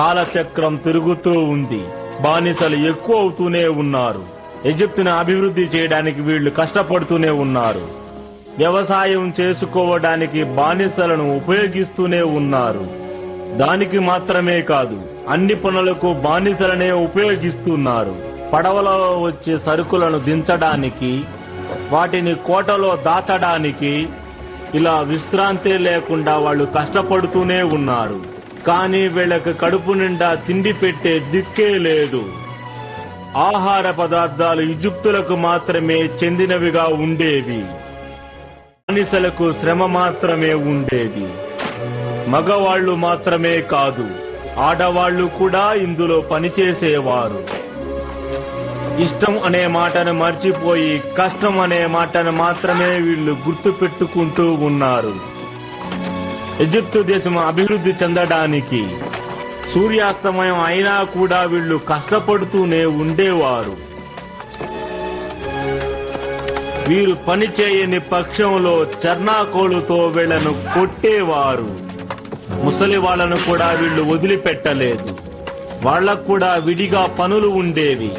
కాలచక్రం తిరుగుతూ ఉంది. బానిసలు ఎక్కువ అవుతూనే ఉన్నారు. ఎజిప్టును అభివృద్ధి చేయడానికి వీళ్ళు కష్టపడుతూనే ఉన్నారు. వ్యవసాయం చేసుకోవడానికి బానిసలను ఉపయోగిస్తూనే ఉన్నారు. దానికి మాత్రమే కాదు అన్ని పనులకు బానిసలనే ఉపయోగిస్తున్నారు. పడవలో వచ్చే సరుకులను దించడానికి వాటిని కోటలో దాచడానికి ఇలా విశ్రాంతి లేకుండా వాళ్ళు కష్టపడుతూనే ఉన్నారు. కానీ వీళ్ళకి కడుపు నిండా తిండి పెట్టే దిక్కే లేదు. ఆహార పదార్థాలు ఇజుప్తులకు మాత్రమే చెందినవిగా ఉండేవి. బానిసలకు శ్రమ మాత్రమే ఉండేది. మగవాళ్ళు మాత్రమే కాదు ఆడవాళ్ళు కూడా ఇందులో పనిచేసేవారు. ఇష్టం అనే మాటను మర్చిపోయి కష్టం అనే మాటను మాత్రమే వీళ్ళు గుర్తు పెట్టుకుంటూ ఉన్నారు. ఎజిప్తు దేశం అభివృద్ధి చెందడానికి సూర్యాస్తమయం అయినా కూడా వీళ్ళు కష్టపడుతూనే ఉండేవారు. వీరు పని చేయని పక్షంలో చర్నాకోలుతో వీళ్ళను కొట్టేవారు. ముసలి వాళ్ళను కూడా వీళ్ళు వదిలిపెట్టలేదు. వాళ్ళకు కూడా విడిగా పనులు ఉండేవి.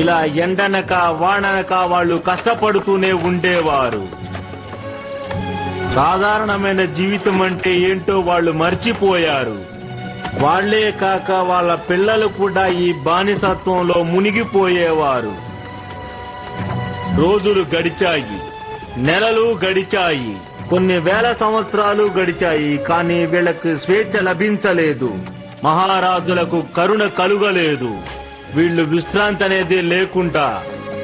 ఇలా ఎండనక వాననక వాళ్ళు కష్టపడుతూనే ఉండేవారు. సాధారణమైన జీవితం అంటే ఏంటో వాళ్ళు మర్చిపోయారు. వాళ్ళే కాక వాళ్ళ పిల్లలు కూడా ఈ బానిసత్వంలో మునిగిపోయేవారు. రోజులు గడిచాయి నెలలు గడిచాయి కొన్ని వేల సంవత్సరాలు గడిచాయి కానీ వీళ్ళకి స్వేచ్ఛ లభించలేదు. మహారాజులకు కరుణ కలుగలేదు. వీళ్ళు విశ్రాంతి అనేది లేకుండా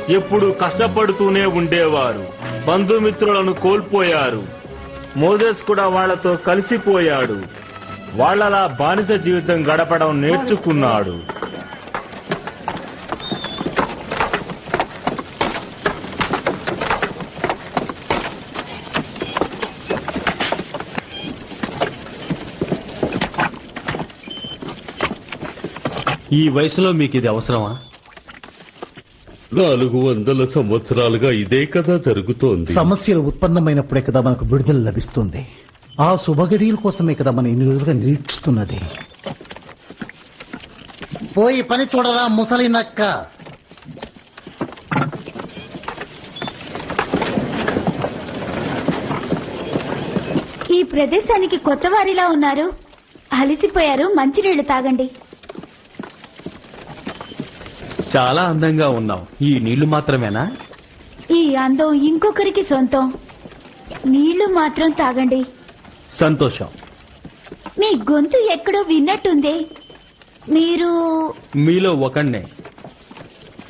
ఎప్పుడు కష్టపడుతూనే ఉండేవారు. బంధుమిత్రులను కోల్పోయారు. మోజెస్ కూడా వాళ్ళతో కలిసిపోయాడు. వాళ్ళలా బానిస జీవితం గడపడం నేర్చుకున్నాడు. ఈ వయసులో మీకు ఇది అవసరమా? నాలుగు వందల సంవత్సరాలుగా ఇదే కదా జరుగుతోంది. సమస్యలు ఉత్పన్నమైనప్పుడే కదా మనకు విడుదల లభిస్తుంది. ఆ శుభగడియల కోసమే కదా మన ఇన్ని రోజులుగా నిరీక్షిస్తున్నది. పోయి పని చూడరా ముసలి నక్క. ఈ ప్రదేశానికి కొత్త వారిలా ఉన్నారు. అలసిపోయారు మంచినీళ్ళు తాగండి. చాలా అందంగా ఉన్నావు. ఈ నీళ్ళు మాత్రమేనా? ఈ అందం ఇంకొకరికి సొంతం. నీళ్ళు మాత్రం తాగండి. సంతోషం. మీ గొంతు ఎక్కడో విన్నట్టుంది. మీరు మీలో ఒకణ్ణే.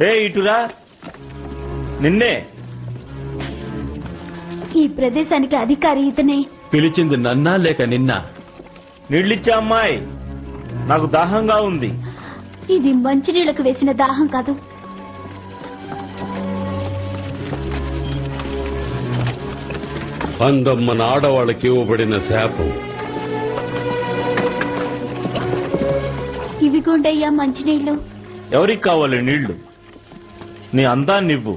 ఏ ఇటురా. నిన్నే. ఈ ప్రదేశానికి అధికారి ఇతనే. పిలిచింది నన్నా లేక నిన్నా? నీళ్ళిచ్చే అమ్మాయి. నాకు దాహంగా ఉంది. ఇది మంచినీళ్ళకు వేసిన దాహం కాదు. అందం మన ఆడవాళ్ళకి ఇవ్వబడిన శాపం. ఇవి గుండయ్యా మంచినీళ్ళు ఎవరికి కావాలి నీళ్ళు నీ అందాన్నివ్వు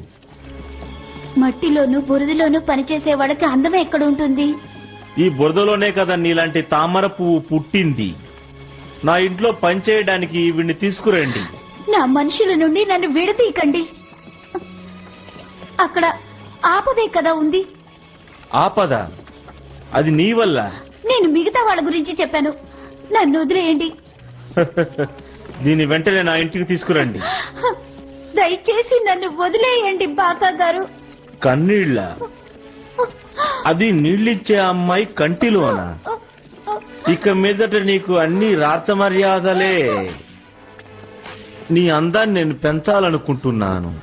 మట్టిలోను బురదలోను పనిచేసే వాళ్ళకి అందం ఎక్కడ ఉంటుంది? ఈ బురదలోనే కదా నీలాంటి తామర పువ్వు పుట్టింది. నా ఇంట్లో పనిచేయడానికి వీడిని తీసుకురండి. నా మనుషుల నుండి నన్ను విడదీయకండి. అక్కడ ఆపదే కదా ఉంది? ఆపద. అది నీ వల్ల. నేను మిగతా వాళ్ళ గురించి చెప్పాను. నన్ను వదిలేయండి. దీని వెంటనే నా ఇంటికి తీసుకురండి. దయచేసి నన్ను వదిలేయండి బాకా గారు. కన్నీళ్ళ. అది నీళ్ళిచ్చే అమ్మాయి కంటిలోన? ఇక మీదట నీకు అన్ని రాత మర్యాదలే నీ అందాన్ని నేను పెంచాలనుకుంటున్నాను.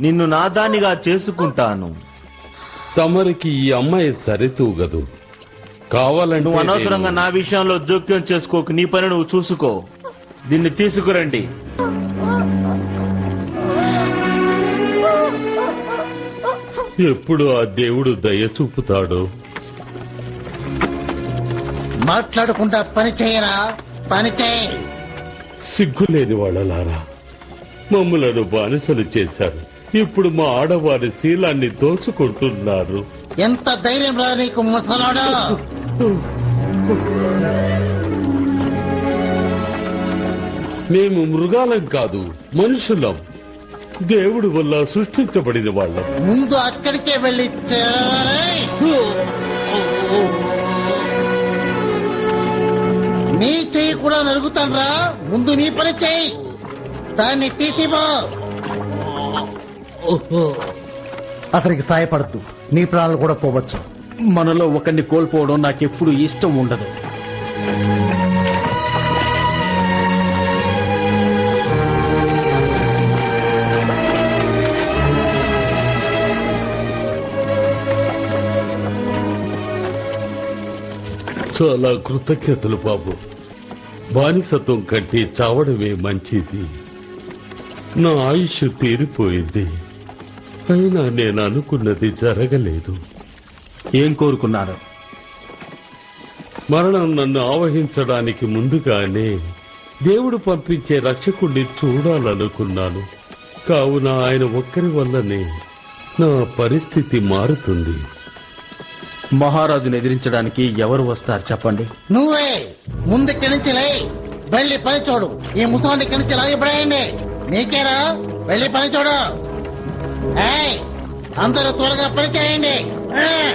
నిన్ను నాదానిగా చేసుకుంటాను. తమరికి ఈ అమ్మాయి సరితూగదు. కావాలంటే నువ్వు అనవసరంగా నా విషయంలో జోక్యం చేసుకోకు. నీ పని నువ్వు చూసుకో. దీన్ని తీసుకురండి. ఎప్పుడు ఆ దేవుడు దయ చూపుతాడో? మాట్లాడకుండా పని చేయరా పని చేయి. సిగ్గులేని వాళ్ళలారా మమ్మలను బానిసలు చేశారు. ఇప్పుడు మా ఆడవారి శీలాన్ని దోచుకుంటున్నారు. ఎంత ధైర్యం రా నీకు ముసలాడా? మేము మృగాలం కాదు మనుషులం. దేవుడి వల్ల సృష్టించబడిన వాళ్ళం. ముందు అక్కడికే వెళ్ళి చేరాలి. కూడా నరుగుతాన్రా. ముందు నీ పని చెయ్యి దాన్ని తీసివో అతనికి సాయపడద్దు. నీ ప్రాణాలు కూడా పోవచ్చు. మనలో ఒకరిని కోల్పోవడం నాకెప్పుడు ఇష్టం ఉండదు. చాలా కృతజ్ఞతలు బాబు. బానిసత్వం కంటే చావడమే మంచిది. నా ఆయుష్ తీరిపోయింది. అయినా నేను అనుకున్నది జరగలేదు. ఏం కోరుకున్నారు? మరణం నన్ను ఆవహించడానికి ముందుగానే దేవుడు పంపించే రక్షకుణ్ణి చూడాలనుకున్నాను. కావున ఆయన ఒక్కరి వల్లనే నా పరిస్థితి మారుతుంది. మహారాజును ఎదిరించడానికి ఎవరు వస్తారు చెప్పండి. నువ్వే! ముందు ఇక్కడి నుంచి లే! వెళ్ళి పని చూడు. ఈ ముసలాన్ని ఇక్కడి నుంచి లాగిపడేయండి నీకేరా? వెళ్ళి పని చూడు. ఏయ్! అందరూ త్వరగా పని చేయండి. ఆ.